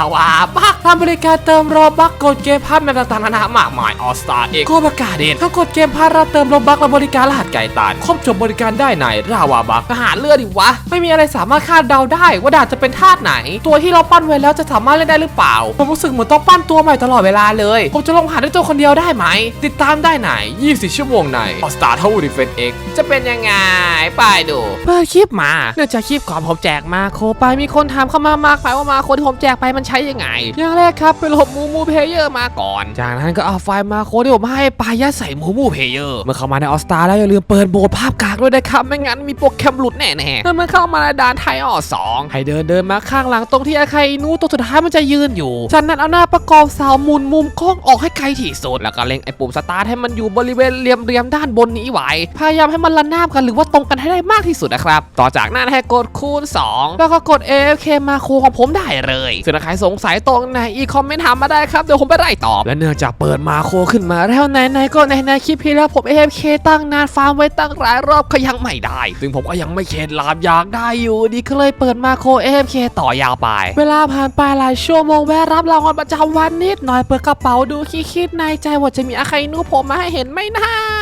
าวาบักทำบริการเติมโรบักกดเกมพับในต่างๆนานา มากมายออสตาเอกก็ประกาศเด่นถ้ากดเกมพับเราเติมโรบักและบริการรหัสไก่ตานครบจบบริการได้ในราวาบักทหารเลือดดิวะ ไม่มีอะไรสามารถคาดเดาได้ว่าดาจะเป็นธาตุไหน ตัวที่เราปั้นไว้แล้วจะสามารถเล่นได้หรือเปล่า ผมรู้สึกเหมือนต้องปั้นตัวใหม่ตลอดเวลาเลย ผมจะลงผ่านด้วยตัวคนเดียวได้ไหม ติดตามได้ไหน 24 ชั่วโมงในออสตาเท่าดีเฟนเอ็กจะเป็นยังไงไปดูเปิดคลิปมาเนื่องจากคลิปก่อนผมแจกมาโคไปมีคนถามเข้ามามากมายว่ามาโคที่ผมแจกไปมันใช้ยังไง อย่างแรกครับไปโหลดมูมูเพเยอร์มาก่อน จากนั้นก็เอาไฟล์มาโคที่ผมให้ไปยัดใส่มูมูเพเยอร์เมื่อเข้ามาในออสตาแล้วอย่าลืมเปิดโหมดภาพกากด้วยนะครับ ไม่งั้นมีโปรแกรมหลุดแน่ๆแล้วเมื่อเข้ามาในด่านไทยออสองให้เดินเดินมาข้างหลังตรงที่อาคาอินูตัวสุดท้ายมันจะยืนอยู่ จากนั้นเอาหน้าประกอบสาวมุนมุมกล้องออกให้ไกลที่สุดแล้วก็เล็งไอ้ปุ่มสตาร์ทให้มันอยู่บริเวณเหลี่ยมเรียมด้านบนนี้ไว้พยายามให้มันระนาบกันหรือว่าตรงกันให้ได้มากที่สุดนะครับ ต่อจากนั้นให้กดคูณ 2 แล้วก็กด AFK มาโคของผมได้เลยส่วนถ้าใครสงสัยตรงไหนอีคอมเมนต์ถามมาได้ครับ เดี๋ยวผมไปไล่ตอบ และเนื่องจากเปิดมาโคขึ้นมาแล้วไหนๆก็ในๆคลิปที่แล้วผม AFK ตั้งนานฟาร์มไว้ตั้งหลายรอบก็ยังไม่ได้ ซึ่งผมก็ยังไม่เข็ดลาบอยากได้อยู่ ดีก็เลยเปิดมาโค AFK ต่อยาวไป เวลาผ่านไปหลายชั่วโมงแวะรับรางวัลประจำวันนิดหน่อยเปิดกระเป๋าดูคิดๆในใจว่าจะมีอาใครนูโผมมาให้เห็นไหมนะ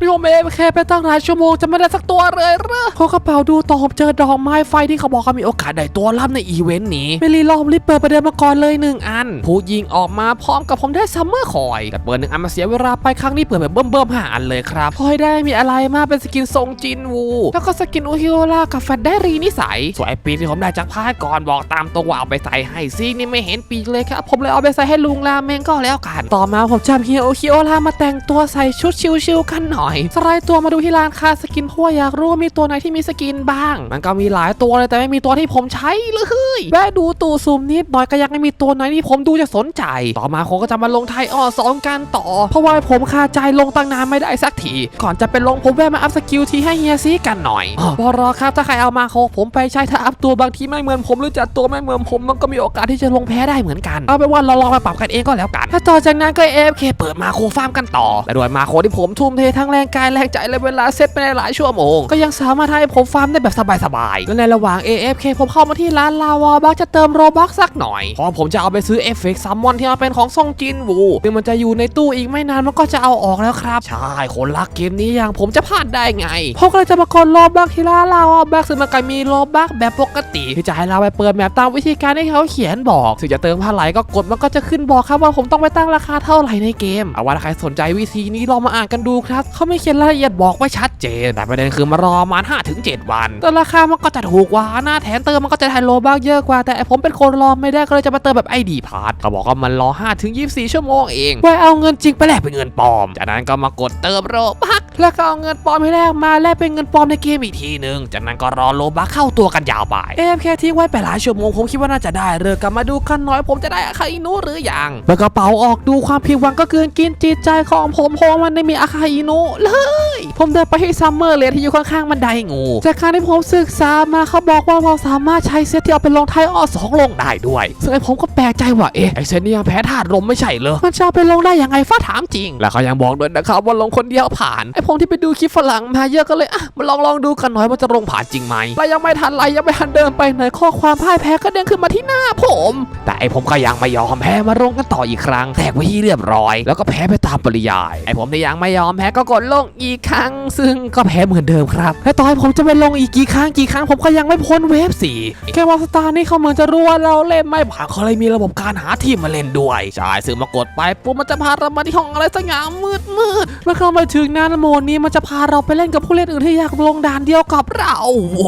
พี่ผมเองแค่ไปตั้งหลายชั่วโมงจะไม่ได้สักตัวเลยเหรอพอกระเป๋าดูต่อผมเจอดอกไม้ไฟที่เขาบอกว่ามีโอกาสได้ตัวรับในอีเวนต์นี้ไม่รีรอผมรีบเปิดประเดิมมาก่อนเลยหนึ่งอัน ผู้ยิงออกมาพร้อมกับผมได้ซัมเมอร์คอย แต่เปิดหนึ่งอันมาเสียเวลาไปครั้งนี้เปิดแบบเบิ่มๆห้าอันเลยครับพอให้ได้มีอะไรมาเป็นสกินทรงจินวู แล้วก็สกินอุฮิโอล่ากับแฟนได้รีนิสัยส่วนไอปีกที่ผมได้จากพายก่อนบอกตามตรงว่าเอาไปใส่ให้ซีนี่ไม่เห็นปีกเลยครับผมเลยเอาไปใส่ให้ลุงราเมงก็แล้วกัน ต่อมาผมจำเฮียโอคิโอล่ามาแต่งตัวใส่ชุดชิวๆกันหน่อยสไลด์ตัวมาดูที่ร้านค้าสกินเพราะว่าอยากรู้ว่ามีตัวไหนที่มีสกินบ้าง มันก็มีหลายตัวเลยแต่ไม่มีตัวที่ผมใช้เลยแวะดูตู้ซูมนิดหน่อยก็ยังไม่มีตัวไหนที่ผมดูจะสนใจ ต่อมาผมก็จะมาลงไทยอ้อสองกันต่อ เพราะว่าผมคาใจลงตั้งนานไม่ได้สักที ก่อนจะเป็นลงผมแวะมาอัพสกิลทีให้เฮียซีกันหน่อยบอรอครับถ้าใครเอามาโคผมไปใช้ถ้าอัพตัวบางทีไม่เหมือนผมหรือจัดตัวไม่เหมือนผมมันก็มีโอกาสที่จะลงแพ้ได้เหมือนกันเอาเป็นว่าเราลองมาปรับกันเองก็แล้วกัน ถ้าต่อจากนั้นก็เอฟเคเปิดมาโคฟาร์มกันต่อและด้วยมาโคที่ผมทุ่มเททั้งแรรงกายแรงใจและเวลาเซตไปในหลายชั่วโมง ก็ยังสามารถให้ผมฟาร์มได้แบบสบายๆและในระหว่าง AFK ผมเข้ามาที่ร้านลาวาบักจะเติมโรบักสักหน่อยเพราะผมจะเอาไปซื้อเอฟเฟกต์ซัมมอนที่มันเป็นของซองจินวูซึ่งมันจะอยู่ในตู้อีกไม่นานมันก็จะเอาออกแล้วครับใช่คนรักเกมนี้อย่างผมจะพลาดได้ไงผมก็เลยจะมากดโรบักที่ร้านลาวาบักซึ่งมันก็มีโรบักแบบปกติที่จะให้เราไปเปิดแมปตามวิธีการที่เขาเขียนบอกซึ่งจะเติมเท่าไหร่ก็กดมันก็จะขึ้นบอกครับว่าผมต้องไปตั้งราคาเท่าไหร่ในเกมเอาว่าถ้าใครสนใจวิธีนี้ลองมาอ่านกันดูครับเขาไม่เขียนรายละเอียดบอกไว้ชัดเจน แต่ประเด็นคือมารอประมาณ5ถึง7วัน แต่ราคามันก็จะถูกกว่าหน้าแถมเติมมันก็จะไทยโลบ้างเยอะกว่า แต่ไอผมเป็นคนรอไม่ได้ก็เลยจะมาเติมแบบไอดีพาร์ทเขาบอกว่ามันรอ5ถึง24ชั่วโมงเองไว้เอาเงินจริงไปแลกเป็นเงินปลอม จากนั้นก็มากดเติมโลบักแล้วก็เอาเงินปลอมให้แลกมาแลกเป็นเงินปลอมในเกมอีกทีหนึ่งจากนั้นก็รอโลบักเข้าตัวกันยาวไป AFK ทิ้งไว้ไปหลายชั่วโมงผมคิดว่าน่าจะได้เลิกกลับมาดูกันหน่อยผมจะได้อาคาอินุหรือยังเปิดกระเป๋าออกดูความผิดหวังก็เกินกินจิตใจของผมเพราะมันไม่มีอาคาอินุเลย ผมเดินไปที่ซัมเมอร์เลยที่อยู่ข้างๆบันไดงูจากการที่ผมศึกษามาเขาบอกว่าเราสามารถใช้เซตที่เอาไปลงไทยอ้อสองลงได้ด้วย ซึ่งไอผมก็แปลกใจว่าเอ๊ะไอเซตนี้ยังแพ้ธาตุลมไม่ใช่เหรอมันจะเอาไปลงได้ยังไงฟ้าถามจริง แล้วเขายังบอกด้วยนะครับว่าลงคนเดียวผ่านไอผมที่ไปดูคลิปฝรั่งมาเยอะก็เลยอะมาลองลองดูกันหน่อยว่าจะลงผ่านจริงไหมและยังไม่ทันไรยังไม่ทันเดินไปไหนข้อความพ่ายแพ้ก็เด้งขึ้นมาที่หน้าผม แต่ไอผมก็ยังไม่ยอมแพ้มาลงกันต่ออีกครั้งแตกไปที่เรียบร้อย แล้วก็แพ้ไปตามปริยายไอผมที่ยังไม่ยอมแพ้ก็กดลงอีกครั้ง ซึ่งก็แพ้เหมือนเดิมครับและต่อให้ผมจะไปลงอีกกี่ครั้งกี่ครั้งผมก็ยังไม่พ้นเวฟสี่แค่ว่าสตาร์นี่เขาเหมือนจะรู้ว่าเราเล่นไม่ผ่านเขาเลยมีระบบการหาทีมมาเล่นด้วยใช่ซึ่งมากดไปปุ๊บมันจะพาเรามาที่ห้องอะไรสักอย่างมืดมืดเมื่อเข้ามาถึงนั้นโมนี้มันจะพาเราไปเล่นกับผู้เล่นอื่นที่อยากลงด่านเดียวกับเราโอ้โห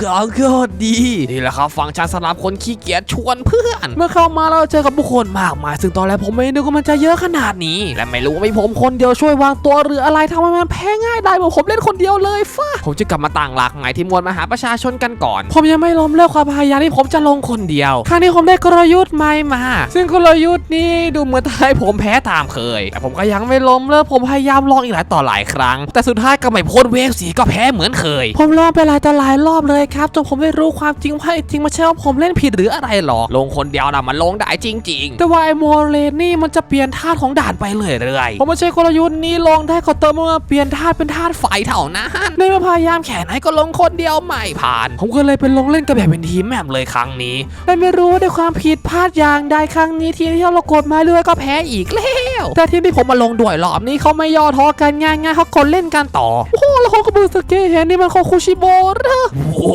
ของโคตรดีนี่แหละครับฟังชันสำหรับคนขี้เกียจชวนเพื่อน เมื่อเข้ามาเราเจอกับผู้คนมากมาย ซึ่งตอนแรกผมไม่นึกว่ามันจะเยอะขนาดนี้ และไม่รู้ว่ามีผมคนเดียวช่วยวางตัวหรืออะไรทำให้มันแพ้ง่ายได้เหมือนผมเล่นคนเดียวเลยฟ้าผมจะกลับมาตั้งหลักใหม่ที่มวลมหาประชาชนกันก่อน ผมยังไม่ล้มเลิกความพยายามที่ผมจะลงคนเดียวครั้งนี้ผมได้กลยุทธ์ใหม่มา ซึ่งกลยุทธ์นี้ดูเหมือนจะให้ผมแพ้ตามเคย แต่ผมก็ยังไม่ล้มเลิกผมพยายามลองอีกหลายต่อหลายครั้ง แต่สุดท้ายก็ไม่พ้นเวฟสีก็แพ้เหมือนเคย ผมลองไปหลายต่อหลายรอบเลยครับจนผมได้รู้ความจริงว่าจริงไม่ใช่ว่าผมเล่นผิดหรืออะไรหรอกลงคนเดียวนะมันลงได้จริง ๆ แต่ว่าไอโมเลนนี่มันจะเปลี่ยนท่าของด่านไปเรื่อยๆผมไม่ใช่กลยุทธ์นี้ลงได้ก็เติมมาเปลี่ยนท่าเป็นธาตุไฟเท่านั้นในมาพยายามแค่ไหนก็ลงคนเดียวไม่ผ่าน ผมก็เลยเป็นลงเล่นกับแบบเป็นทีมแมปเลยครั้งนี้แต่ไม่รู้ว่าด้วยความผิดพลาดอย่างใดครั้งนี้ทีมที่เรากดมาเรื่อยก็แพ้อีกแล้วแต่ทีมที่ผมมาลงด้วยรอบนี้เขาไม่ย่อท้อกันง่ายๆเขากดเล่นกันต่อโอ้โหแล้วเขาก็บูสเกตเห็นนี่มันโคคุชิโบะเหรอโอ้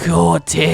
โคตรเท่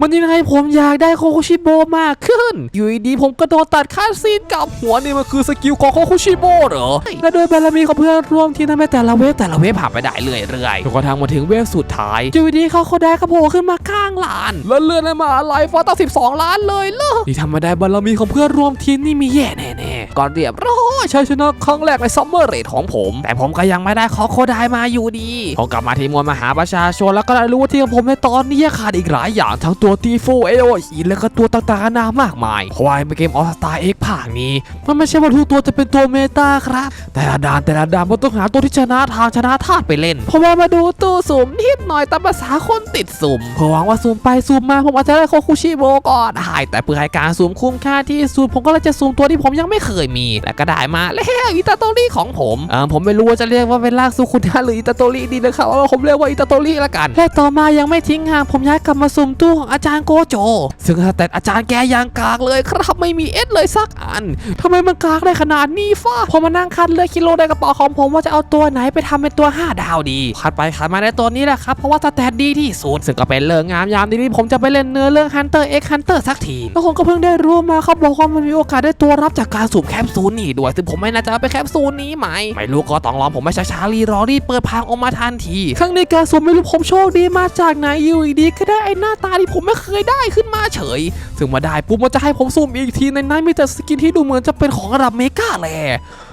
มันยังไงผมอยากได้โคคุชิโบะมากขึ้น อยู่ดีๆผมกระโดดตัดคาดซีนกับหัวนี่มันคือสกิลของโคคุชิโบะเหรอและโดยบารมีของเพื่อนร่วมทีมทำให้แต่ละเวฟแต่ละเวฟผ่านไปได้เรื่อยๆจนกระทั่งมาถึงเวฟสุดท้ายอยู่ดีๆเขาเขาได้กระโผล่ขึ้นมาข้างลาน แล้วเลื่อนได้มาอะไรฟอตั้ง12ล้านเลยเหรอนี่ทำมาได้บารมีของเพื่อนร่วมทีมนี่มีแย่แน่ๆก่อนเรียบร้อยชัยชนะครั้งแรกในซัมเมอร์เรทของผม แต่ผมก็ยังไม่ได้ขอโคไดมาอยู่ดีผมกลับมาที่มวลมหาประชาชนแล้วก็ได้รู้ว่าที่ของผมในตอนนี้ขาดอีกหลายอย่างทั้งตัวตีโฟเอโออีและก็ตัวต่างๆนานามากมายเพราะว่าในเกมออสตาเอ็กภาคนี้ มันไม่ใช่ว่าทุกตัวจะเป็นตัวเมตาครับ แต่ละด่านแต่ละด่านมันต้องหาตัวที่ชนะทางชนะธาตุไปเล่นเพราะว่ามาดูตู้สุ่มนิดหน่อยตามภาษาคนติดสุ่มเพื่อหวังว่าสุ่มไปสุ่มมาผมอาจจะได้โคคุชิโบก็ได้แต่เพื่อให้การสุ่มคุ้มค่าที่สุดผมก็เลยจะสุ่มตัวที่ผมยังไม่เคยมีและก็ได้มาแล้วอิตาโตริของผมเออผมไม่รู้ว่าจะเรียกว่าเป็นลากสุคุนะหรืออิตาโตริดีนะครับว่าผมเรียกว่าอิตาโตริละกันและต่อมายังไม่ทิ้งห่างผมย้ายกลับมาสุ่มตู้ของอาจารย์โกโจ ซึ่งสเตตอาจารย์แกยังกากเลยครับไม่มีเอสเลยสักอันทำไมมันกากได้ขนาดนี้ฟ้าพอมานั่งคัดเลือกกิโลในกระเป๋าของผมว่าจะเอาตัวไหนไปทำเป็นตัว 5 ดาวดีคัดไปคัดมาได้ตัวนี้แหละครับเพราะว่าสแตทดีที่สุดซึ่งก็เป็นเรื่องงามยามดีที่ผมจะไปเล่นเนื้อเรื่อง Hunter x Hunter สักทีแล้วผมก็เพิ่งได้รู้มาเขาบอกว่ามันมีโอกาสได้ตัวรับจากการสูบแคปซูลนี่ด้วยซึ่งผมไม่น่าจว่าเป็นแคปซูลนี้ไหม ไม่รู้ก็ต้องรอผมไม่ช้าๆรีรอรีเปิดพางออกมาทันทีครั้งในการสูบไม่รู้ผมโชคดีมาจากไหนอยู่ดีก็ได้ไอ้หน้าตาที่ผมไม่เคยได้ขึ้นมาเฉย ถึงมาได้ปุ๊บมันจะให้ผมซูมอีกทีในนั้นมีแต่สกินที่ดูเหมือนจะเป็นของระดับเมกาแล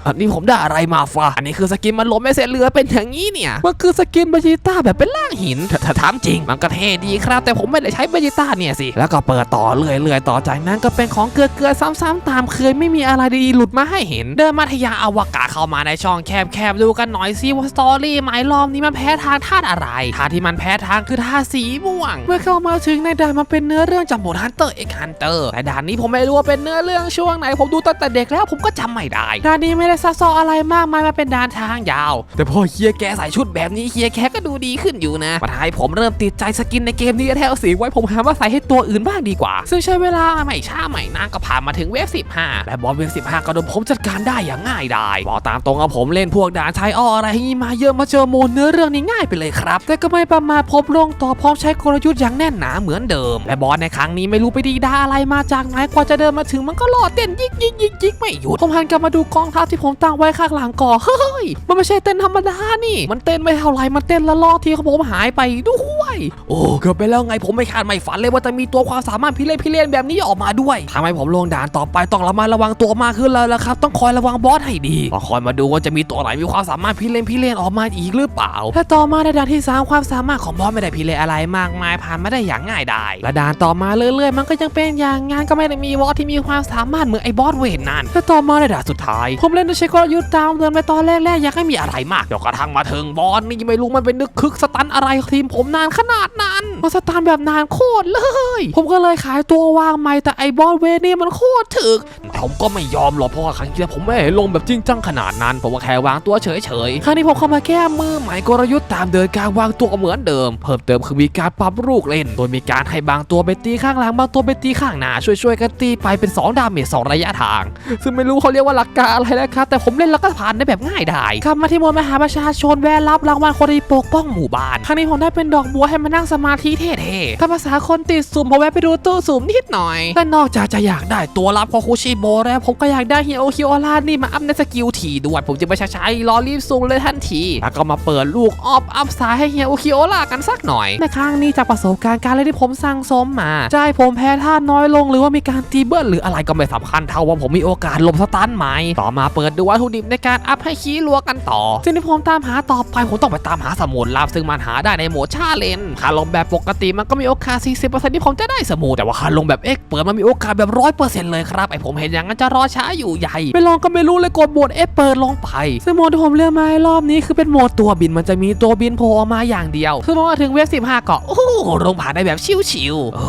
อันนี้ผมได้อะไรมาฟะอันนี้คือสกินมันล้มไม่เสร็จเรือเป็นอย่างนี้เนี่ย มันคือสกินเบจิต้าแบบเป็นล่างหินถ้าถามจริง มันก็เท่ดีครับ แต่ผมไม่ได้ใช้เบจิต้าเนี่ยสิ แล้วก็เปิดต่อเรื่อยๆต่อจากนั้นก็เป็นของเกลือเกลือๆซ้ำๆตามเคยไม่มีอะไรดีๆหลุดมาให้เห็น เดินมาทยานอวกาศเข้ามาในช่องแคบๆดูกันหน่อยสิว่าสตอรี่หมายล้อมนี้มันแพ้ทางธาตุอะไรธาตุที่มันแพ้ทางคือธาตุสีม่วง เมื่อเข้ามาถึงในด่านมันเป็นเนื้อเรื่องจากบทฮันเตอร์เอ็กฮันเตอร์แต่ด่านนี้ผมไม่รู้ว่าเป็นเนื้อเรื่องช่วงไหนผมดูตั้งแต่เด็กแล้วผมก็จำไม่ได้ด่านนี้ไม่ได้ซักซ้ออะไรมากมายมาเป็นด่านทางยาว แต่พอเฮียแกใส่ชุดแบบนี้เฮียแกก็ดูดีขึ้นอยู่นะมาทำให้ผมเริ่มติดใจสกินในเกมนี้แถวสีไว้ผมหาว่าใส่ให้ตัวอื่นบ้างดีกว่า ซึ่งใช้เวลาไม่ช้าไม่นานก็ผ่านมาถึงเวฟ15 และบอสเวฟ15 ก็โดนผมจัดการได้อย่างง่ายดายบอกตามตรงเอาผมเล่นพวกด่านใช้อ้ออะไรนี้มาเยอะมาเจอโมนเนื้อเรื่องนี้ง่ายไปเลยครับ แต่ก็ไม่ประมาทพบลงต่อพร้อมใช้กลยุทธ์อย่างแน่นหนาเหมือนเดิม และบอสในครั้งนี้ไม่รู้ไปดีดาอะไรมาจากไหนกว่าจะเดินมาถึงมันก็หล่อเต้นยิกยิกยิกยิกไม่หยุดผมหันกลับมาดูกองทัพที่ผมตั้งไว้ข้างหลังก่อเฮ้ยมันไม่ใช่เต้นธรรมดานี่ มันเต้นไม่เท่าไรมันเต้นละล่อทีของผมหายไปด้วย โอ้เกือบไปแล้วไงผมไม่คาดไม่ฝันเลยว่าจะมีตัวความสามารถพิเรนพิเรนแบบนี้ออกมาด้วยทำให้ผมลงด่านต่อไปต้องระมัดระวังตัวมากขึ้นแล้วละครับ ต้องคอยระวังบอสให้ดีต้องคอยมาดูว่าจะมีตัวไหนมีความสามารถพิเรนพิเรนออกมาอีกหรือเปล่าและต่อมาในด่านที่สามความสามารถของบอสไม่ได้พิเรนอะไรมากมายผ่านไมาได้อย่างง่ายดายและด่านต่อมาเรื่อยๆ มันก็ยังเป็นอย่างงานก็ไม่ได้มีบอสที่มีความสามารถเหมือนไอ้บอสเวทนั่นและต่อมาในด่านสุดท้ายผมเล่นด้วยใช้กลยุทธ์ตามเดินไปตอนแรกๆยากให้มีอะไรมากเดี๋ยวกระทั่งมาถึงบอสนี่ไม่รู้มันเป็นนึกคึกสตันอะไรทีมผมนานขนาดนั้นมันสตันแบบนานโคตรเลย ผมก็เลยขายตัววางใหม่แต่ไอ้บอสเวนี่มันโคตรถึกผมก็ไม่ยอมหรอกเพราะว่าครั้งที่แล้วผมไม่ได้ลงแบบจริงจังขนาดนั้น ผมก็แค่วางตัวเฉยๆครั้งนี้ผมเข้ามาแก้มือใหม่กลยุทธ์ตามเดินการวางตัวเหมือนเดิม เพิ่มเติมคือมีการปรับลูกเล่น โดยมีการให้บางตัวไปตีข้างหลังบางตัวไปตีข้างหน้าช่วยๆกันตีไปเป็น 2 ดาเมจสองระยะทาง ซึ่งไม่รู้เขาเรียกว่าหลักการอะไรนะครับแต่ผมเล่นแล้วก็ผ่านได้แบบง่ายดายกลับมาที่มวลมหาประชาชนแวะรับรางวัลคนดีปกป้องหมู่บ้านครั้งนี้ผมได้เป็นดอกบัวให้มานั่งสมาธิเท่ๆถ้าภาษาคนติดสุ่มผมแวะไปดูตู้สุ่มนิดหน่อยและนอกจากจะอยากได้ตัวรับของคุชิโบแล้วผมก็อยากได้เฮียโอคิโอรานี่มาอัพในสกิลทีด้วยผมจะไปใช้รอรีบสุ่มเลยทันทีแล้วก็มาเปิดลูกออฟอัพสายให้เฮียโอคิโอรากันสักหน่อยในครั้งนี้จากประสบการณ์การเล่นที่ผมสั่งสมมาให้ผมแพ้ท่าน้อยลงหรือว่ามีการตีเบิ้ลหรืออะไรก็ไม่สำคัญเท่าว่าผมมีโอกาสหลบสตันไหมต่อมาเปิดดูวัตถุดิบในการอัพให้ขี้รัวกันต่อสิ่งที่ผมตามหาต่อไปผมต้องไปตามหาสมุนลับซึ่งมันหาได้ในโหมดชาเลนค่าลงแบบปกติมันก็มีโอกาส 40%ที่ผมจะได้สมุนแต่ว่าค่าลงแบบเอ็กเปิดมันมีโอกาสแบบร้อยเปอร์เซ็นต์เลยครับไอผมเห็นอย่างนั้นจะรอช้าอยู่ใหญ่ไม่ลองก็ไม่รู้เลยกดโหมดเอ็กเปิดลงไปซึ่งโหมดที่ผมเลือกมาให้รอบนี้คือเป็นโหมดตัวบินมันจะมีตัวบินโผล่ออกมาอย่างเดียวซึ่งพอถึงเวฟ15ก็โอ้โหลงผ่านได้แบบชิวๆโอ้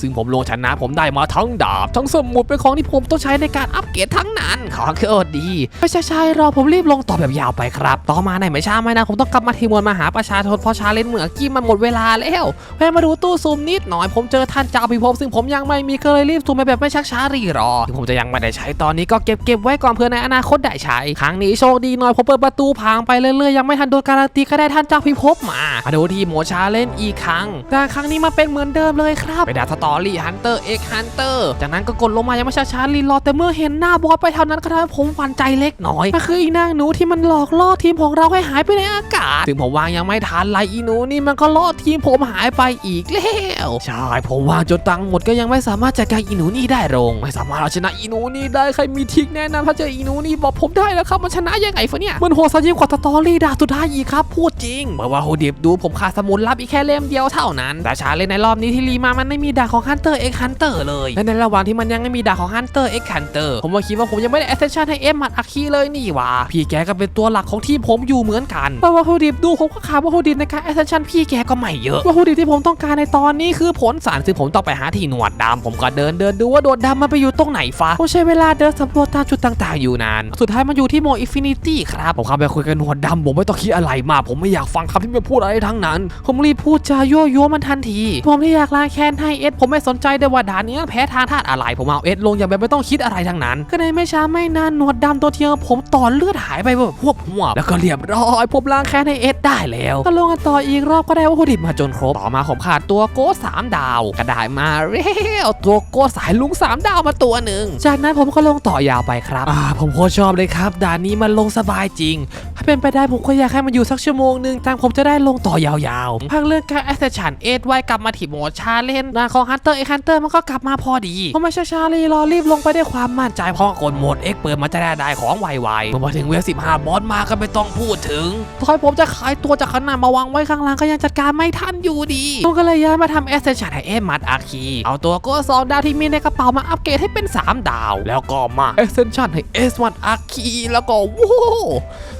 ซึ่งผมลงชนะผมได้มาทั้งดาบ ทั้งสมุดเป็นของที่ผมต้องใช้ในการอัปเกรดทั้งนั้นขอคืออดีไม่ใช่ใช่รอผมรีบลงต่อแบบยาวไปครับ ต่อมาในไม่ช้าไม่นะผมต้องกลับมาทีมวลมาหาประชาชนเพราะชาเลนจ์เหมือกี้มันหมดเวลาแล้วแวะมาดูตู้ซูมนิดหน่อยผมเจอท่านเจ้าพิภพซึ่งผมยังไม่มีก็เลยรีบซูมไปแบบไม่ชักช้ารีรอถึงผมจะยังไม่ได้ใช้ตอนนี้ก็เก็บเก็บไว้ก่อนเพื่อในอนาคตได้ใช้ครั้งนี้โชคดีหน่อยผมเปิดประตูพังไปเรื่อยๆยังไม่ทันโดนการันตีก็ได้ท่านเจ้าพิภพมามาดูที่โหมชาเลนอีกครั้งแต่ครั้งนี้มาเป็นเหมือนเดิมเลยครับไปดาสตอรี่ฮันเตอร์เอ็กฮันเตอร์จากนั้นก็กดลงมายังไม่ช้าๆรีรอแต่เมื่อเห็นหน้าบอสไปเท่านั้นก็ทำให้ผมหวั่นใจเล็กน้อยก็คืออีนางหนูที่มันหลอกล่อทีมของเราให้หายไปในอากาศถึงผมวางยังไม่ทันไรอีหนูนี่มันก็ล่อทีมผมหายไปอีกแล้วใช่ผมวางจนตังหมดก็ยังไม่สามารถจัดการอีหนูนี่ได้ลงไม่สามารถเอาชนะอีหนูนี่ได้ใครมีทิกแนะนำถ้าเจออีหนูนี่บอกผมได้แล้วครับมันชนะยังไงฟะเนี่ยมันโหดซะยิ่งกว่าสตอรี่ดาสุดท้ายอีกครับพูดจริงเมื่อว่าโฮเดบดูผมขาดสมุนลับอีกแค่เล่มเดียวเท่านั้น แต่ชาเลนในรอบนี้ที่รีมามันไม่มีดาของฮันเตอร์เอ็กฮันเตอร์เลยและในระหว่างที่มันยังไม่มีดาของฮันเตอร์เอ็กฮันเตอร์ผมก็คิดว่าผมยังไม่ได้แอสเซชันให้เอ็มมัดอาคีเลยนี่หว่าพี่แกก็เป็นตัวหลักของทีมผมอยู่เหมือนกันแต่ว่าโฮเดบดูผมก็ขาดว่าโฮเดบในการแอสเซชันพี่แกก็ไม่เยอะว่าโฮเดบที่ผมต้องการในตอนนี้คือผลสารซึ่งผมต้องไปหาที่หนวดดำผมก็เดินเดินดูว่าโดดดำมันไปอยู่ตรงไหนฟ้าผมใช้เวลาเดินสำรวจตามจุดต่าง ๆอยู่นาน สุดท้ายมันอยู่ที่โมอินฟินิตี้ครับผมเข้าไปคุยกับหนวดดำผมไม่ต้องคิดอะไรมากผมไม่อยากฟังคำที่มันพูดอะไรทั้งนั้น ผมรีบพูดจายั่วยุมันทันที ผมที่อยากล้างแค้นให้เอสผมไม่สนใจได้ว่าด่านนี้แพ้ทางธาตุอะไรผมเอาเอสลงอย่างแบบไม่ต้องคิดอะไรทั้งนั้น ก็ในไม่ช้าไม่นานหนวดดำตัวเทียมผมต่อเลือดหายไปแบบพวกหัวบแล้วก็เรียบร้อยผมล้างแค้นให้เอสได้แล้วก็ลงกันต่ออีกรอบก็ได้วัตถุดิบมาจนครบต่อมาผมขาดตัวโก้สามดาวก็ได้มาเร็วตัวโก้สายลุงสามดาวมาตัวหนึ่งจากนั้นผมก็ลงต่อยาวไปครับอ่าผมโคตรชอบเลยครับด่านนี้มันลงสบายจริงถ้าเป็นไปได้ผมก็อยากให้มันอยู่สักชั่วโมงหนึ่งตังผมจะได้ลงต่อยาวๆพักเรื่องการแอสเซชันเอ็ดไว้กลับมาที่โหมดชาเลนด่านของฮันเตอร์เอ็กฮันเตอร์มันก็กลับมาพอดีผมไม่ใช่ชาลีรอรีบลงไปด้วยความมั่นใจเพราะกดโหมดเอ็กเปิดมาจะได้ได้ของไวๆเมื่อมาถึงเวล15บอสมาก็ไม่ต้องพูดถึงทอยผมจะขายตัวจากขนาดมาวางไว้ข้างล่างก็ยังจัดการไม่ทันอยู่ดีผมก็เลยย้ายมาทำแอสเซชันให้เอ็มมัดอาคีเอาตัวโก้สองดาวที่มีในกระเป๋ามาอัปเกรดให้เป็น 3 ดาว แล้วก็มาแอสเซชันให้เอสมัดอาคีแล้วก็ว้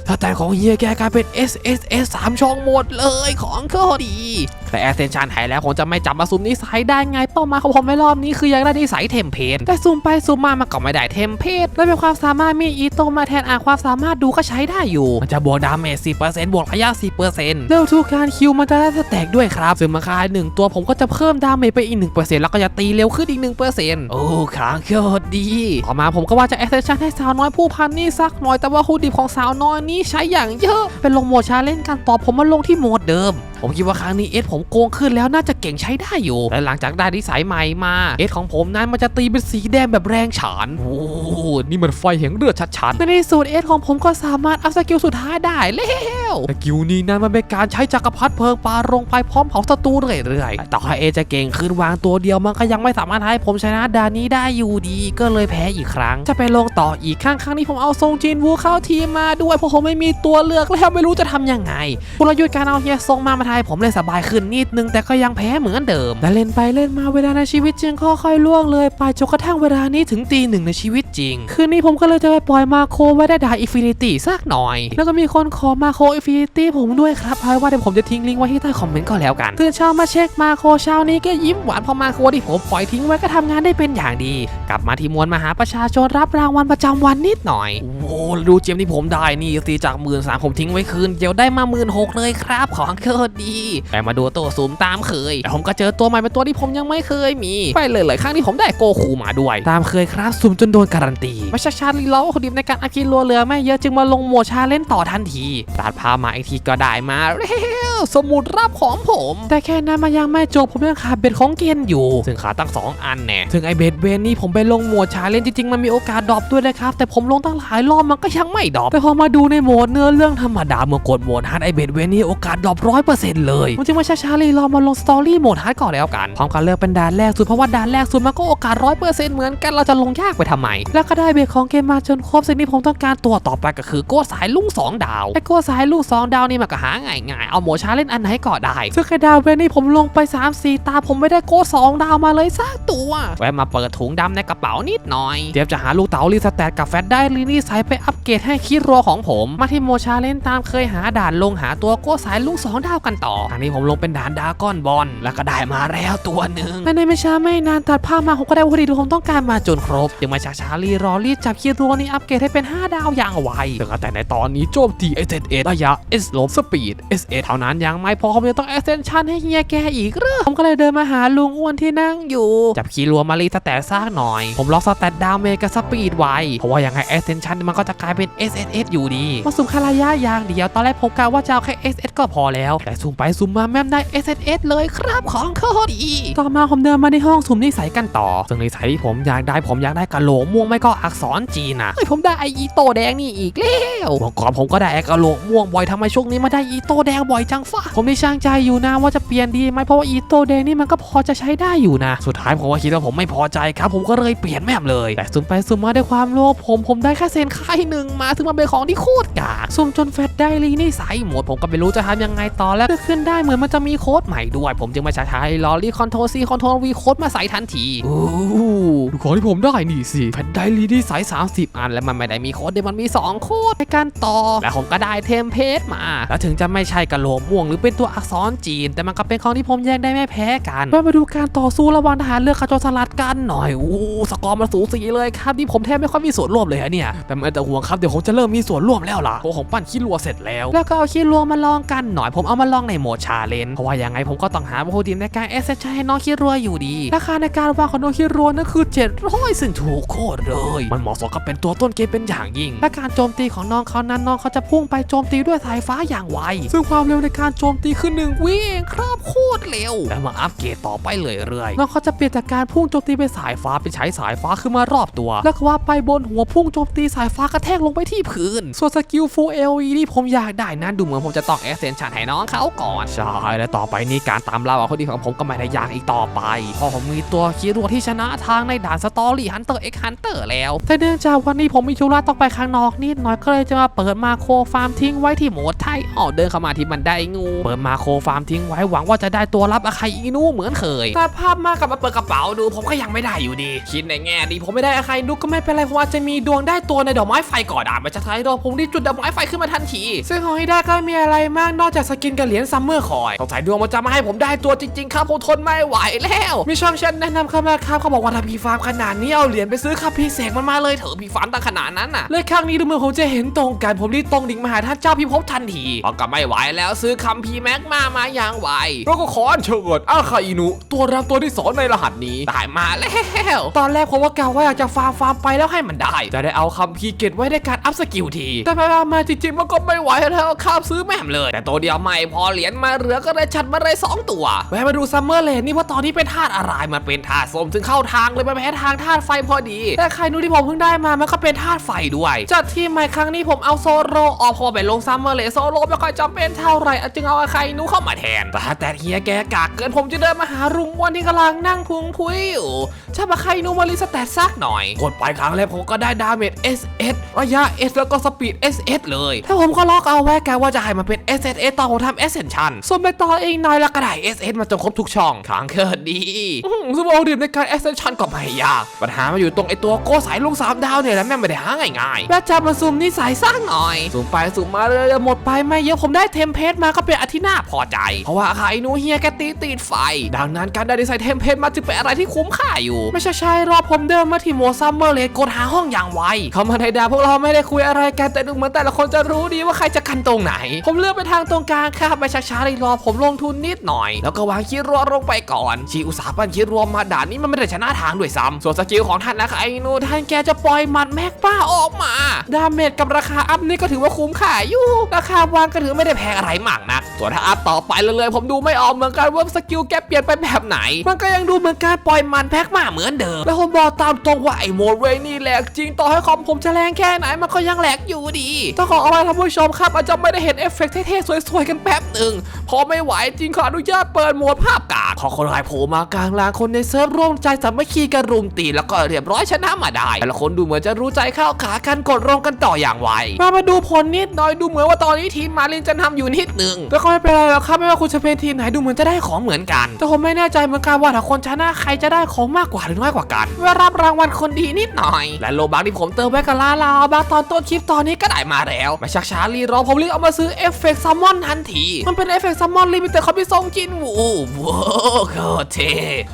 าวถ้าแต่ของเฮียแกกลายเป็น S S S 3ช่องหมดเลยของก็ดีแต่แอสเซนชันหายแล้วคงจะไม่จับมาซุมนิสัยได้ไงเป้าหมายของผมในรอบนี้คืออยากได้นิสัยเทมเพลตแต่ซูมไปซูมมามันก็ไม่ได้เทมเพลตและเป็นความสามารถมีอีโตมาแทนอ่านความสามารถดูก็ใช้ได้อยู่ มันจะบวกดาเมจ10%บวกระยะ 10%เร็วทุกการคิวมันจะได้สแต็กด้วยครับซึ่งมาคายหนึ่งตัวผมก็จะเพิ่มดาเมจไปอีก1%แล้วก็จะตีเร็วขึ้นอีก1%โอ้ขางโคตรดีต่อมาผมก็ว่าจะแอสเซนชันให้สาวน้อยผู้พันนี่สักหน่อยแต่ว่าฮูดดิบของสาวน้อยนี้ใช้อย่างเยอะ เป็นลงโหมดชาเล่นกันต่อผมมาลงที่โหมดเดิม ผมคิดว่าครั้งนี้เอสผมโกงขึ้นแล้วน่าจะเก่งใช้ได้อยู่และหลังจากได้นิสัยใหม่มาเอสของผมนั้นมันจะตีเป็นสีแดงแบบแรงฉานโอ้โหนี่มันไฟแห่งเลือดชัดๆในที่สุดเอสของผมก็สามารถอัพสกิลสุดท้ายได้แล้วสกิลนี้นั้นมันเป็นการใช้จักรพรรดิเพลิงปาลงไปพร้อมเผาศัตรูเรื่อยๆต่อให้เอสจะเก่งขึ้นวางตัวเดียวมันก็ยังไม่สามารถให้ผมชนะดานนี้ได้อยู่ดี ก็เลยแพ้อีกครั้ง จะไปลงต่ออีกครั้งครั้งนี้ผมเอาทรงจินวูเข้าทีมมาด้วยเพราะผมไม่มีตัวเลือกแล้วไม่รู้จะทำยังไงกลยุทธ์การเอาเฮียทรงมามาทายผมเลยสบายขึ้นนิดนึงแต่ก็ยังแพ้เหมือนเดิมและเล่นไปเล่นมาเวลาในชีวิตจริงค่อยๆล่วงเลยไปจนกระทั่งเวลานี้ถึงตีหนึ่งในชีวิตจริง คืนนี้ผมก็เลยจะไปปล่อยมาโคไว้ได้ดาอิฟินิตี้สักหน่อย แล้วก็มีคนขอมาโคอิฟินิตี้ผมด้วยครับเอาไว้ว่าเดี๋ยวผมจะทิ้งลิงก์ไว้ที่ใต้คอมเมนต์ก็แล้วกันตื่นเช้ามาเช็คมาโคเช้านี้ก็ยิ้มหวานเพอมาโคที่ผมปล่อยทิ้งไว้ก็ทำงานได้เป็นอย่างดี กลับมาที่มวลมหาประชาชนรับรางวัลประจำวันนิดหน่อยโอ้ดูเจมที่ผมได้นี่ตีจากหมื่นสามผมทิ้งไว้คืนเดียวได้มาหมื่นหกเลยครับของเคิร์ดแต่มาดูตัวซูมตามเคยแต่ผมก็เจอตัวใหม่เป็นตัวที่ผมยังไม่เคยมี ไปเลยหลยครั้งที่ผมได้โกคูมาด้วย ตามเคยครับซูมจนโดนการันตีมาชาชาลีล้อคนดิบในการอากินรัวเรือไม่เยอะจึงมาลงโหมชาเล่นต่อทันทีตัดพามาอีกทีก็ได้มาเร็ว สมุดรับของผม แต่แค่นั้นมันยังไม่จบผมยังขาดเบ็ดของเกนอยู่ ซึ่งขาดตั้งสองอันแน่ถึงไอเบ็ดเวนนี่ผมไปลงโหมดชาเล่นจริงๆมันมีโอกาสดรอปด้วยนะครับ แต่ผมลงตั้งหลายรอบมันก็ยังไม่ดรอปแต่พอมาดูในโหมดเนื้อเรื่องธรรมดาเมื่อกดโหมดฮาร์ดไอเบ็ดเวนนี่โอกาสดรอปร้อยเปอร์เซ็นต์เลยผมจึงมาช้าๆเลยรอมาลงสตอรี่โหมดฮาร์ดก่อนแล้วกันพร้อมกันเลือกเป็นด่านแรกสุดเพราะว่าด่านแรกสุดมันก็โอกาสร้อยเปอร์เซ็นต์เหมือนกันเราจะลงยากไปทำไม แล้วก็ได้เบ็ดของเกมมาจนครบสิ่งที่ผมต้องการตัวต่อไปก็คือโก้สายลุงสองดาวไอโก้สายลุงสองดาวนี่มันก็หาง่ายๆเอาโหมดชาเล่นอันไหนก็ได้ซึ่งแค่ดาวเวนนี่ผมลงไป 3 4 ตาผมไม่ได้โก้สองดาวมาเลยสักตัว แวะมาเปิดถุงดำในกระเป๋านิดหน่อยเตรียมจะหาลูกเต๋ารีสแตทกับแฟตได้ลีนี่ใส่ไปอัปเกรดให้คิดรัวของผม มาที่โมชาเล่นตามเคยหาด่านลงหาตัวโก้สายลุงสองดาวกันต่อครั้งนี้ผมลงเป็นด่านดราก้อนบอลแล้วก็ได้มาแล้วตัวหนึ่งและในไม่ช้าไม่นานตัดภาพมาผมก็ได้วัตถุดิบที่ผมต้องการมาจนครบจึงมาช้าช้าๆรีรอรีบจับคิดรัวนี่อัปเกรดให้เป็น 5 ดาวอย่างไวแต่ในตอนนี้โจมตี s s ระยะ S ลบสปีด S เท่านั้นยังไม่พอผมยังต้อง Ascension ให้เฮียแกอีกเหรอผมก็เลยเดินมาหาลุงอ้วนที่นั่งอยู่ จับคีย์รัวมารีสแตทซากหน่อย ผมล็อกสแตทดาวเมกับสปีดไว้ เพราะว่ายังไง Ascension มันก็จะกลายเป็น S S S อยู่ดี มาสุ่มค่ระยะยางเดียว ตอนแรกผมกะว่าจะเอาแค่ S S ก็พอแล้ว แต่สุ่มไปสุ่มมาแม่มได้ S S S เลยครับของโคตรดีต่อมาผมเดินมาในห้องสุ่มนิสัยกันต่อ ซึ่งนิสัยที่ผมอยากได้ผมอยากได้กะโหลกม่วงไม่ก็อักษรจีนนะเฮ้ยผมได้ไออีโตแดงนี่อีกแล้วเมื่อก่อนผมก็ได้กะโหลกม่วงบ่อยทำไมช่วงนี้มาได้อีโตแดงบ่อยจังผมนี่ช่างใจอยู่นะว่าจะเปลี่ยนดีไหมเพราะว่าอีโตแดงนี่มันก็พอจะใช้ได้อยู่นะ สุดท้ายผมก็คิดว่าผมไม่พอใจครับ ผมก็เลยเปลี่ยนแม่เลย แต่สุ่มไปสุ่มมาด้วยความโลภผมผมได้แค่เซนไข่หนึ่งมาซึ่งมันเป็นของที่โคตรกากสุ่มจนแฟตได้ลีนี่ใสหมดผมก็ไม่รู้จะทำยังไงต่อแล้วก็ขึ้นได้เหมือนมันจะมีโค้ดใหม่ด้วย ผมจึงมาใช้ลอรี่คอนโทรซีคอนโทรวีโค้ดมาใส่ทันทีโอ้ดูของที่ผมได้นี่สิแฟตได้ลีนี่ใส30 อัน แล้วมันไม่ได้มีโค้ดเดี๋ยวมันมี 2 โค้ดในการต่อและผมก็ได้เทมเพลตมา แล้วถึงจะไม่ใช่กะโหลกม่วงหรือเป็นตัวอักษรจีน แต่มันก็เป็นของที่ผมแยกได้ไม่แพ้กันมามาดูการต่อสู้ระหว่างทหารเรือขจรสลัดกันหน่อยอู้สกอร์มันสูสีเลยครับที่ผมแทบไม่ค่อยมีส่วนร่วมเลยอะเนี่ยแต่ไม่แต่ห่วงครับเดี๋ยวผมจะเริ่มมีส่วนร่วมแล้วล่ะเพราะผมปั้นขี้รัวเสร็จแล้วแล้วก็เอาขี้รัวมาลองกันหน่อยผมเอามาลองในโหมดชาเลนเพราะว่ายังไงผมก็ต้องหาวัตถุดิบในการเอสเซชให้น้องขี้รัวอยู่ดีราคาในการวางของน้องขี้รัวนั่นคือ 700 ซึ่งถูกโคตรเลยมันเหมาะสมกับเป็นตัวต้นเกมเป็นอย่างยิ่งและการโจมตีของน้องเขานั้นน้องเขาจะพุ่งไปโจมตีด้วยสายฟ้าอย่างไวซึ่งความเร็วในการโจมตีคือหนึ่งวิเองครับโคตรเร็ว แล้วมาอัปเกรดต่อไปเลยเรื่อยๆน้องเขาจะเปลี่ยนจากการพุ่งโจมตีเป็นสายฟ้าเป็นใช้สายฟ้าขึ้นมารอบตัว แล้วก็ว่าไปบนหัวพุ่งโจมตีสายฟ้ากระแทกลงไปที่พื้น ส่วนสกิลฟูลเอลีที่ผมอยากได้นั้นดูเหมือนผมจะต้องแอสเซนชันให้น้องเขาก่อนใช่และต่อไปนี้การตามล่าคนดีของผมก็ไม่ได้ยากอีกต่อไปเพราะผมมีตัวคีรัวที่ชนะทางในด่านสตอรี่ฮันเตอร์เอ็กฮันเตอร์แล้วแต่เนื่องจากวันนี้ผมมีธุระต้องไปข้างนอกนิดหน่อยก็เลยจะมาเปิดมาโคฟาร์มทิ้งไว้ที่โหมดไทยอ๋อเดินเข้ามาที่บันไดงูเปิดมาโคฟาร์มทิ้งไว้หวังว่าจะได้ตัวรับอาคาอินูเหมือนเคยตัดภาพมากลับมาเปิดกระเป๋าดู ผมก็ยังไม่ได้อยู่ดี คิดในแง่ดีผมไม่ได้ใครดูก็ไม่เป็นไรเพราะว่าจะมีดวงได้ตัวในดอกไม้ไฟก่อนอะมันจะทำให้ดอกผมรีบจุดดอกไม้ไฟขึ้นมาทันที ซึ่งของที่ได้ก็ไม่มีอะไรมากนอกจากสกินกับเหรียญซัมเมอร์คอยสงสัยดวงมันจะมาให้ผมได้ตัวจริงๆครับผมทนไม่ไหวแล้วมีช่องเช่นแนะนำเข้ามาครับเขาบอกว่าถ้าพี่ฟาร์มขนาดนี้เอาเหรียญไปซื้อครับพี่เสกมันมาเลยเถอะพี่ฟาร์มตั้งขนาดนั้นน่ะเลยครั้งนี้ดูเหมือนผมจะเห็นตรงกันผมรีบตรงดิ่งมาหาท่านเจ้าพิภพทันทีเพราะก็ไม่ไหวแล้วซื้อคัมภีร์แม็กมามาอย่างไวเราก็ขออัญเชิญอาคาอินุ ตัวรับตัวที่สองในรหัสนี้ได้มาแล้ว ตอนแรกผมว่ากะว่าอยากจะฟาร์มฟาร์มไปแล้วให้มันได้ จะได้เอาคัมภีร์เก็บไว้ในการอัพสกิลที แต่ไปมาจริงๆมันก็ไม่ไหวแล้วข้ามซื้อแม่มเลย แต่ตัวเดียวไม่พอเหรียญมาเหลือก็เลยชัดมาเลยสองตัวแวะมาดูซัมเมอร์เลนนี่ว่าตอนนี้เป็นธาตุอะไรมันเป็นธาตุส้มซึ่งเข้าทางเลยมาแพ้ทางธาตุไฟพอดี แต่ใครนูที่ผมเพิ่งได้มามันก็เป็นธาตุไฟด้วยจัดที่ใหม่ครั้งนี้ผมเอาโซโลออกพอไปลงซัมเมอร์เลนโซโลไม่ค่อยจำเป็นเท่าไหร่จึงเอาใครนูเข้ามาแทนแต่แต่เฮียแกกากเกินผมจะเดินมาหารุงวันที่กำลังนั่งพุงพุยอยู่ถ้ามาใครนูมารีสแตทซักหน่อย กดไปครั้งแรกผมก็ได้ดาเมจ SS ระยะ S แล้วก็สปีด SS เลย ถ้าผมก็ล็อกเอาไว้แกว่าจะให้มันเป็น SSS ตอนผมทำ Ascension ส่วนไปต่อเองน่อยล้วก็ได้ SS มาจนครบทุกช่องครั้งเกิดดีอื้อหือสมองดื่มในการ Ascension ก็ไม่ยากปัญหามาอยู่ตรงไอตัวโก้สายลงสามดาวเนี่ยแหละแม่ไม่ได้หาง่ายๆแล้วจับมาซูมนิสัยสร้างหน่อยซูมไปซูมมาเลยหมดไปไม่เยอะผมได้เทมเพลตมาก็เป็นอาทิตย์หน้าพอใจ เพราะว่าใครหนูเฮียแกตีติดไฟ ดังนั้นการได้ดีไซน์เทมเพลตมาจึงเป็นอะไรที่คุ้มค่าอยู่ ไม่ใช่ใช่รอผมเดินมาที่โมซัมเมอร์เลกดหาห้องอย่างไวเข้ามาในดาพวกเราไม่ได้คุยอะไรกันแต่ดูเหมือนแต่ละคนจะรู้ดีว่าใครจะกันตรงไหน ผมเลือกไปทางตรงกลางครับไปช้าๆเลยรอผมลงทุนนิดหน่อย แล้วก็วางคิดรัวลงไปก่อนชีอุตสาหปั้นคิดรวมมาด่านนี้มันไม่ได้ชนะทางด้วยซ้ำส่วนสกิลของท่านนะคะไอ้นูท่านแกจะปล่อยหมัดแม็กป้าออกมา ดาเมจกับราคาอัพนี่ก็ถือว่าคุ้มค่าอยู่ ราคาวางก็ถือไม่ได้แพงอะไรมากนัก ส่วนถ้าอัพต่อไปเลยๆผมดูไม่ออกเหมือนกันว่าสกิลแกเปลี่ยนไปแบบไหน มันก็ยังดูเหมือนการปล่อยมันแพ็กมาเหมือนเดิม แล้วผมบอกตามตรงว่าไอ้โมเรนี่แหลกจริงต่อให้คอมผมจะแรงแค่ไหนมันก็ยังแหลกอยู่ดีต้องขอเอาไว้ท่านผู้ชมครับ อาจจะไม่ได้เห็นเอฟเฟกต์เท่ๆสวยๆกันแป๊บหนึ่งพอไม่ไหวจริงขออนุญาตเปิดโหมดภาพกากขอคนร้ายโผล่มากลางลานคนในเซิร์ฟร่วมใจสามัคคีกันรุมตีแล้วก็เรียบร้อยชนะมาได้ แต่ละคนดูเหมือนจะรู้ใจเข้าขากันกดลงกันต่ออย่างไวมามาดูผลนิดหน่อยดูเหมือนว่าตอนนี้ทีมมาลินจะทำอยู่นิดหนึ่งแต่ก็ไม่เป็นไรหรอกครับไม่ว่าคุณจะเป็นทีมไหนดูเหมือนจะได้ของเหมือนกัน แต่ผมไม่แน่ใจเหมือนกันว่าถ้าคนชนะใครจะได้ของมากกว่าหรือน้อยกว่ากันเพื่อรับรางวัลคนดีนิดหน่อย และโลบักที่ผมเติมไว้กับลาลาบาตอนต้นคลิปตอนนี้ก็ได้มาแล้วไม่ชักช้ารีรอผมรีบเอามาซื้อเอฟเฟกต์ซัมมอนทันที มันเป็นเอฟเฟกต์ซัมมอนลิมิเต็ดคอมพิซองจินวูว้าวโคตรเท่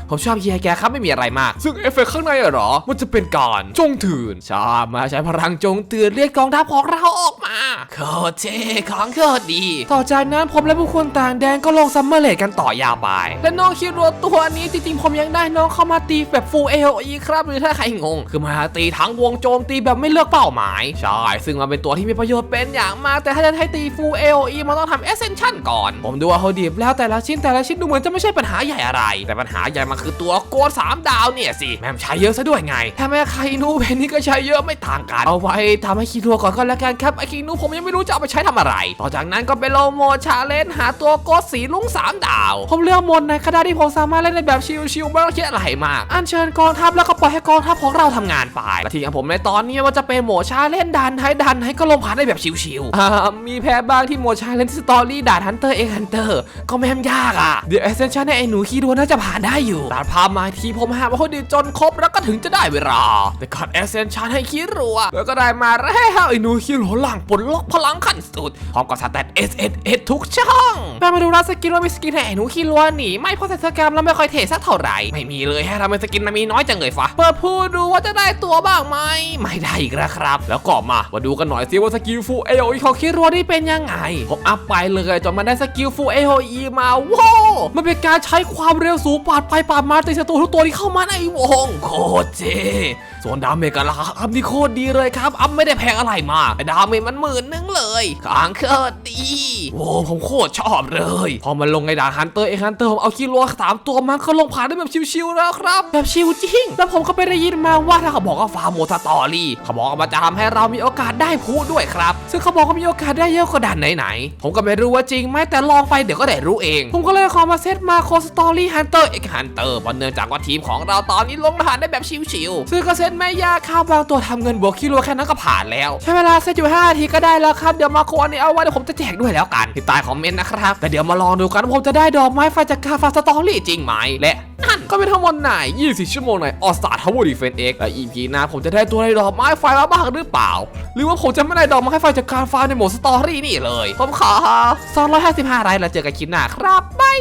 ผมชอบเฮียแกครับไม่มีอะไรมาก ซึ่งเอฟเฟกต์ข้างในอะเหรอ มันจะเป็นการจงถืนชอบมาใช้พลังจงเตือนเรียกกองทัพของเราออก มาโคตรเท่ของโคตรดี ต่อจากนั้นผมและผู้คนต่างแดนก็ลงซัมเมอร์เลดกันต่อยาวไป และน้องคิรัวตัวนี้จริงๆผมยังได้น้องเข้ามาตีแบบฟูลเอลอีครับหรือถ้าใครงง คือมาตีทั้งวงโจมตีแบบไม่เลือกเป้าหมาย ใช่ ซึ่งมันเป็นตัวที่มีประโยชน์เป็นอย่างมาก แต่ถ้าจะให้ตีฟูลเอลอีมันต้องทำเอเซนชั่นก่อน ผมดูว่าเขาดีบแล้วแต่ละชิ้นแต่ละชิ้นดูเหมือนจะไม่ใช่ปัญหาใหญ่อะไร แต่ปัญหาใหญ่มันคือตัวโกดสามดาวเนี่ยสิแม่มใช้เยอะซะด้วยไงถ้าแม่ใครนูเพนนี่ก็ใช้เยอะไม่ต่างกันเอาไว้ทำให้คิรัวก่อนก็แล้วกันครับไอคินูผมยังไม่รู้จะเอาไปใช้ทำอะไร ต่อจากนั้นก็ไปโลโมชาเลนหาตัวโกดสีลุงสามดาว ผมเลือกมนในกระที่ผมสามารถเล่นในแบบชิลๆไม่ต้องคิดอะไรมาก อัญเชิญกองทัพแล้วก็ปล่อยให้กองทัพของเราทำงานไปและที่ของผมในตอนนี้ว่าจะเป็นโมชาเลนดันให้ดันให้ก็ลงผ่านได้แบบชิลๆมีแพ้บ้างที่โมชาเลนสตอรี่ด่านฮันเตอร์เอกฮันเตอร์ก็ไม่ยากอะเดี๋ยวเอเซนชั่นในไอ้หนูคีดวน่าจะผ่านได้อยู่ตัดภาพมาทีผมหาว่าเขาดีจนครบแล้วก็ถึงจะได้เวลาแต่ก่อนเอเซนชั่นให้คีรัวแล้วก็ได้มาแล้วไอ้หนูคีรัวหลังปลดล็อกพลังขั้นสุดพร้อมกับสแตท S S S ทุกช่องแม่มาดูร้านสกินว่ามีสกินให้หนูคีรัวหนีไม่เพราะใส่สแกมแล้วไม่ค่อยเทสักเท่าไหร่ไม่มีเลยให้ทำเป็นสกินมีน้อยจังเลยฟะเปิดพูดดูว่าจะได้ตัวบ้างไหมไม่ได้อีกแล้วครับ แล้วก็มามาดูกันหน่อยสิว่าสกิลฟูเอโอีของคิรัวนี่เป็นยังไงผมอัพไปเลยจนมันได้สกิลฟูเอโอีมาว้าวมันเป็นการใช้ความเร็วสูงปาดไปปาดมาตีศัตรูทุกตัวที่เข้ามาในวงโคตรเท่ส่วนดาเมจกันล่ะครับอัพนี่โคตรดีเลยครับ อัพไม่ได้แพงอะไรมากแต่ดาเมจมันหมื่นนึงเลยขางโคตรดีโว้ผมโคตรชอบเลย พอมันลงในด่านฮันเตอร์เอฮันเตอร์ผมเอาคิรัวสามตัวมันก็ลงผ่านได้แบบชิวๆแล้วครับ แบบชิวจริง แล้วผมก็ไปได้ยินมาว่าถ้าเขาบอกว่าฟาร์มโมสตอรี่เขาบอกว่ามันจะทำให้เรามีโอกาสได้พูดด้วยครับ ซึ่งเขาบอกว่ามีโอกาสได้เยอะกว่าด่านไหนๆผมก็ไม่รู้ว่าจริงไหมแต่ลองไปเดี๋ยวก็ได้รู้เอง ผมก็เลยขอมาเซตมาโคสตอรี่ฮันเตอร์เอกฮันเตอร์เพราะเนื่องจากว่าทีมของเราตอนนี้ลงด่านได้แบบชิวๆซึ่งก็เซตไม่ยากครับางตัวทำเงินบวกคิรัวแค่นั้นก็ผ่านแล้ว ใช้เวลาเซตอยู่5นาทีก็ได้แล้วครับ เดี๋ยวมาโคอันนี้เอาไว้เดี๋ยวผมจะแจกด้วยแล้วกันที่ใต้คอมเมนต์นะครับ แต่เดี๋ยวมาลองดูกันว่าผมจะได้ดอกไม้ไฟจากกาฟาสตอรี่จริงไหมและนั่นก็เป็นทั้งหมดไหน24 ชั่วโมงในออสตาทาวเวอร์ดีเฟนเอ็กและ EP หน้าผมจะได้ตัวในดอกไม้ไฟมาบ้างหรือเปล่า หรือว่าผมจะไม่ได้ดอกไม้ไฟจากการฟาในโหมดสตอรี่นี่เลย ผมขอ 255ไรแล้วเจอกันคลิปหน้าครับบาย